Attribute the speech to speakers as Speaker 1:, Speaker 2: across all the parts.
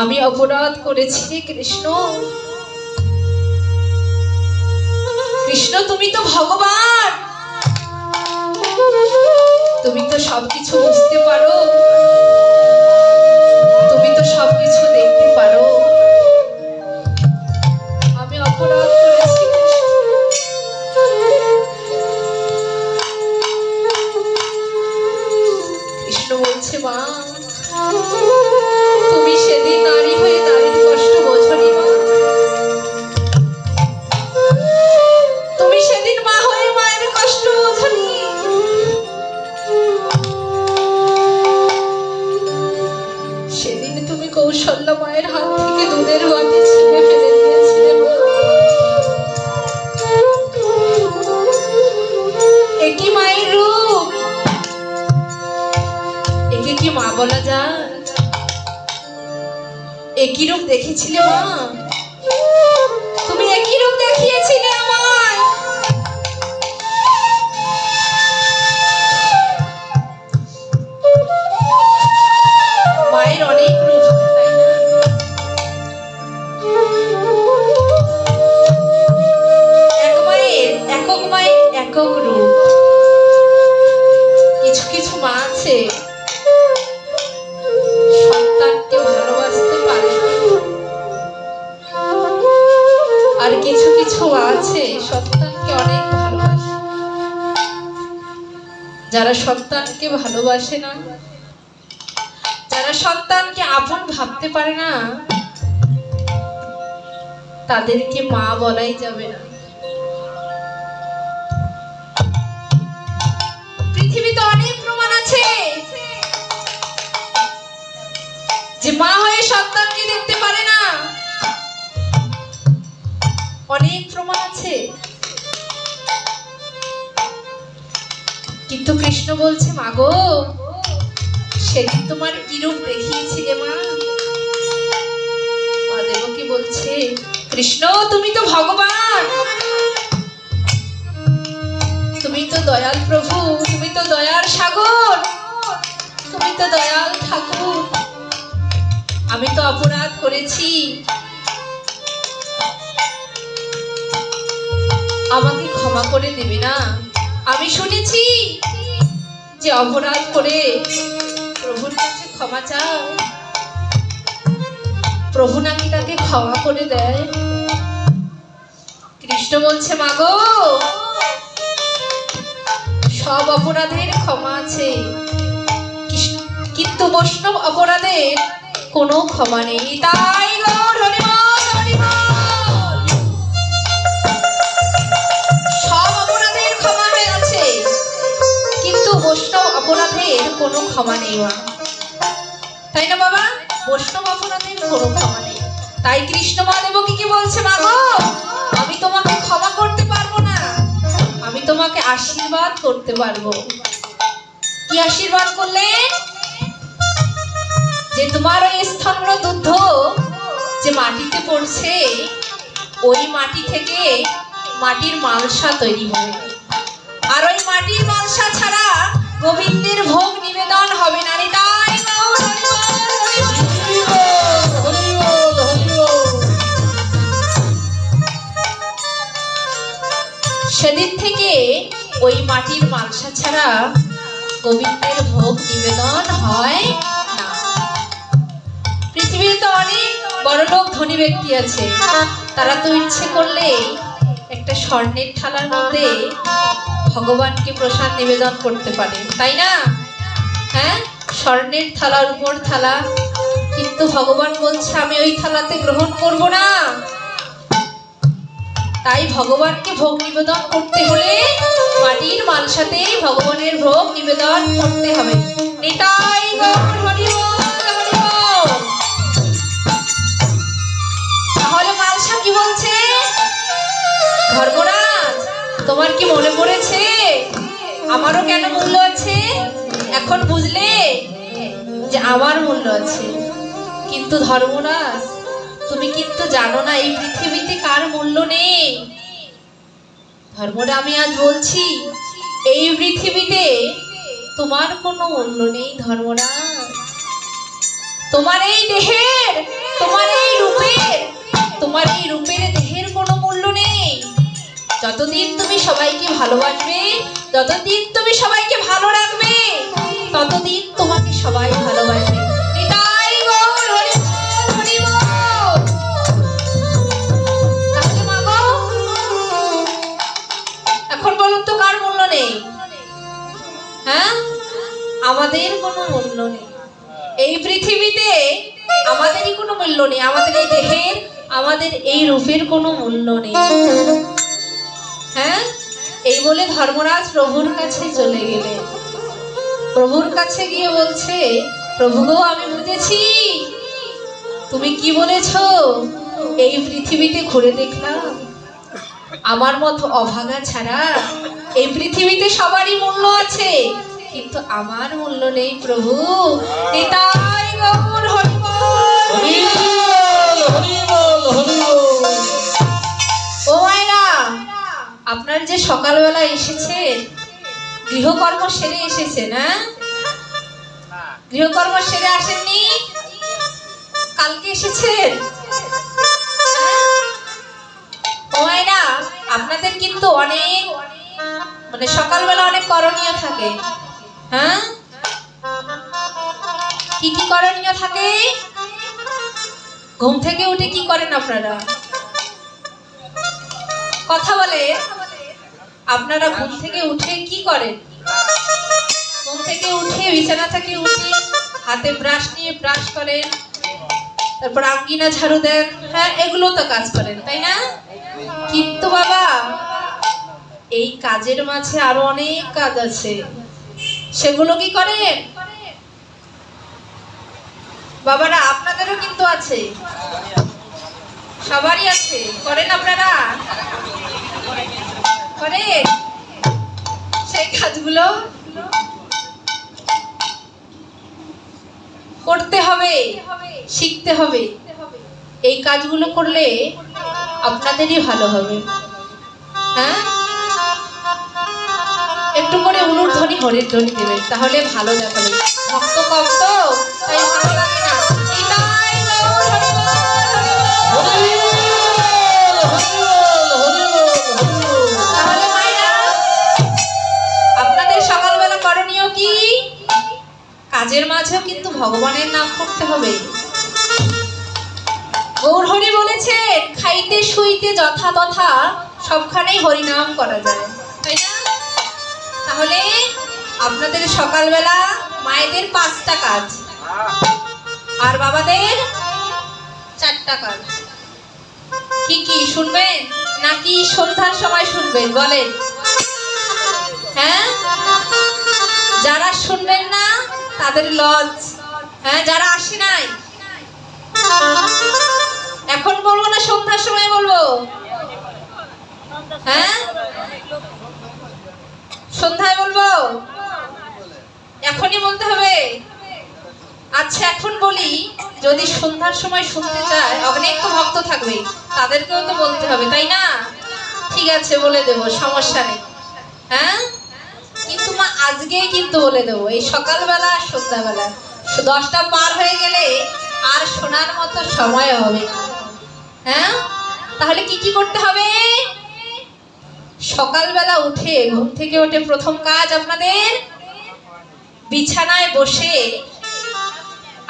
Speaker 1: আমি অপরাধ করেছি কৃষ্ণ। কৃষ্ণ তুমি তো ভগবান। তুমি তো সবকিছু বুঝতে পারো। 秦始 যারা সন্তানকে ভালোবাসে না, যারা সন্তানকে আপন ভাবতে পারে না, তাদেরকে মা বলাই যাবে না। পৃথিবীতে অনেক প্রমাণ আছে যে মা হয়ে সন্তানকে দেখতে পারে না। অনেক প্রমাণ আছে। কিন্তু কৃষ্ণ বলছে, মাগো, সেদিন তোমার কিরূপ দেখিয়েছিলে মা? মা বলছে, কৃষ্ণ, তুমি তো ভগবান। তুমি তো দয়াল প্রভু, তুমি তো দয়ার সাগর, তুমি তো দয়াল ঠাকুর। আমি তো অপরাধ করেছি। আমাকে ক্ষমা করে দেবে না? আমি শুনেছি যে অপরাধ করে প্রভুর কাছে ক্ষমা চাও। প্রভু নাকি তাকে ক্ষমা করে দেয়। কৃষ্ণ বলছে, মাগো, সব অপরাধের ক্ষমা আছে। কিন্তু বৈষ্ণব অপরাধের কোনো ক্ষমা নেই। তাই ক্ষমা নেই মা। তাই না বাবা? বৈষ্ণব অপরাধের কোনো ক্ষমা নেই। তাই কৃষ্ণ মা দেবকী কি বলছে মা গো? আমি তোমাকে ক্ষমা করতে পারব না। আমি তোমাকে আশীর্বাদ করতে পারব। কি আশীর্বাদ করলেন? যে তোমার ওই স্তন্য দুধ যে মাটিতে পড়ছে, ওই মাটি থেকে মাটির মালসা তৈরি হবে। আর ওই মাটির মালসা ছাড়া গোবিন্দের ভোগ নিবেদন হবে না রে তাই। সেদিন থেকে ওই মাটির মালসা ছাড়া গোবিন্দের ভোগ নিবেদন হয় না পৃথিবীতে অনেক বড়লোক ধনী ব্যক্তি আছে তারা তো ইচ্ছে করলে একটা স্বর্ণের থালার মধ্যে ভগবানকে প্রসাদ নিবেদন করতে পারে, তাই না? হ্যাঁ? স্বর্ণের থালার উপর থালা। কিন্তু ভগবান বলছে, আমি ওই থালাতে গ্রহণ করব না। তাই ভগবানকে ভোগ নিবেদন করতে হলে মাটির মালসাতে ভগবানের ভোগ নিবেদন করতে হবে। বল। তাহলে মালসা কি বলছে? ধর্মরাজ? তোমার কি মনে পড়েছে? আমারও কেন মূল্য আছে? এখন বুঝলে যে আমার মূল্য আছে। কিন্তু ধর্মরাজ, তুমি কিন্তু জানো না এই পৃথিবীতে কার মূল্য নেই। ধর্মরা আমি আজ বলছি, এই পৃথিবীতে তোমার কোনো মূল্য নেই ধর্মরাজ। তোমার এই দেহের, তোমার এই যতদিন তুমি সবাইকে ভালোবাসবে, যতদিন তুমি সবাইকে ভালো রাখবে, ততদিন তোমাকে সবাই ভালোবাসবে। এখন বলুন তো কার মূল্য নেই? হ্যাঁ? আমাদের কোনো মূল্য নেই। এই পৃথিবীতে আমাদেরই কোনো মূল্য নেই, আমাদের এই দেহের, আমাদের এই রূপের কোনো মূল্য নেই। হ্যাঁ? এই বলে ধর্মরাজ প্রভুর কাছে চলে গেলেন প্রভুর কাছে গিয়ে বলছে প্রভু গো আমি বুঝেছি। তুমি কি বলেছ? এই পৃথিবীতে ঘুরে দেখলাম। আমার মতো অভাগা ছাড়া এই পৃথিবীতে সবারই মূল্য আছে। কিন্তু আমার মূল্য নেই প্রভু। নিতাই গৌর যে সকালবেলা এসেছেন গৃহকর্ম সেরে এসেছেন হ্যাঁ? গৃহকর্ম সেরে আসেননি? কালকে এসেছেন? হ্যাঁ? আপনাদের কিন্তু অনেক মানে সকালবেলা অনেক করণীয় থাকে হ্যাঁ? কি কি করণীয় থাকে? ঘুম থেকে উঠে কি করেন আপনারা? কথা বলে। আপনারা ঘুম থেকে উঠে কি করেন? ঘুম থেকে উঠে বিছানা থেকে উঠে হাতে ব্রাশ নিয়ে ব্রাশ করেন, তারপর আঙ্গিনা ঝাড়ু দেন। হ্যাঁ এগুলো তো কাজ করেন, তাই না? কিন্তু বাবা, এই কাজের মাঝে আরও অনেক কাজ আছে। সেগুলো কি করেন? বাবারা, আপনাদেরও কিন্তু আছে। সবারই আছে, করেন আপনারা? করে। সেই কাজগুলো করতে হবে, শিখতে হবে। এই কাজগুলো করলে আপনাদেরই ভালো হবে। হ্যাঁ? একটু করে উলুর ধ্বনি হরির ধ্বনি দেবেন, তাহলে ভালো দেখাবে ভক্ত কম তাই ভালো মাঝেও কিন্তু ভগবানের নাম করতে হবে। গৌরহরি বলেছেন খাইতে শুইতে যথা তথা সবখানেই হরিনাম করা যায়। তাই না? তাহলে আপনাদের সকালবেলা মায়েদের পাঁচটা কাজ। আর বাবাদের চারটা কাজ। কি কি শুনবেন? নাকি সন্ধ্যার সময় শুনবেন? বলেন। হ্যাঁ? যারা শুনবেন না তাদের লজ। হ্যাঁ যারা আসে নাই। এখন বলব না, সন্ধ্যার সময় বলব? হ্যাঁ? সন্ধ্যায় বলব? এখনই বলতে হবে। আচ্ছা এখন বলি, যদি সন্ধ্যার সময় শুনতে চায়, অনেক তো ভক্ত থাকবে, তাদেরকেও তো বলতে হবে, তাই না? ঠিক আছে, বলে দেবো, সমস্যা নেই। হ্যাঁ? আজকেই কিন্তু বলে দেবো, এই সকালবেলা আর সন্ধ্যাবেলা দশটা পার হয়ে গেলে আর শোনার মতো সময় হবে হ্যাঁ? তাহলে কি কি করতে হবে? সকালবেলা উঠে, ঘুম থেকে উঠে প্রথম কাজ আপনাদের বিছানায় বসে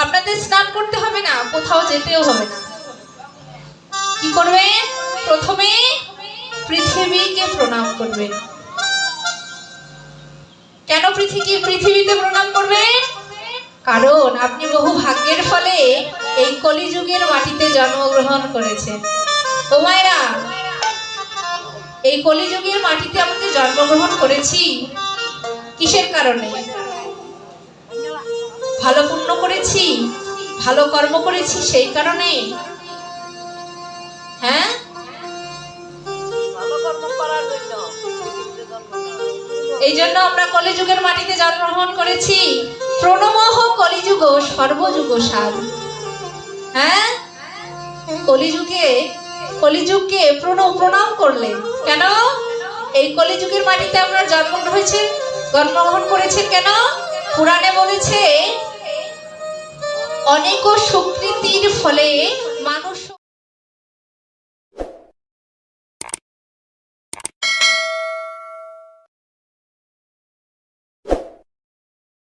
Speaker 1: আপনাদের স্নান করতে হবে না, কোথাও যেতেও হবে না। কি করবেন প্রথমে পৃথিবীকে প্রণাম করবেন কেন পৃথিবী, পৃথিবীতে প্রণাম করবেন কারণ আপনি বহু ভাগ্যের ফলে এই কলিযুগের মাটিতে জন্মগ্রহণ করেছেন। ও মায়েরা, এই কলিযুগের মাটিতে আমাদের জন্মগ্রহণ করেছি কিসের কারণে? ভালো পুণ্য করেছি, ভালো কর্ম করেছি সেই কারণে? এই জন্য আমরা কলিযুগের মাটিতে জন্মগ্রহণ করেছি। প্রণমহ কলিযুগ, সর্বযুগ সার হ্যাঁ? কলিযুগে, কলিযুগকে প্রণ- প্রণাম করলেন কেন? এই কলিযুগের মাটিতে আমরা জন্মগ্রহণ হয়েছে, জন্মগ্রহণ করেছেন কেন? পুরাণে বলেছে, অনেক সুকৃতির ফলে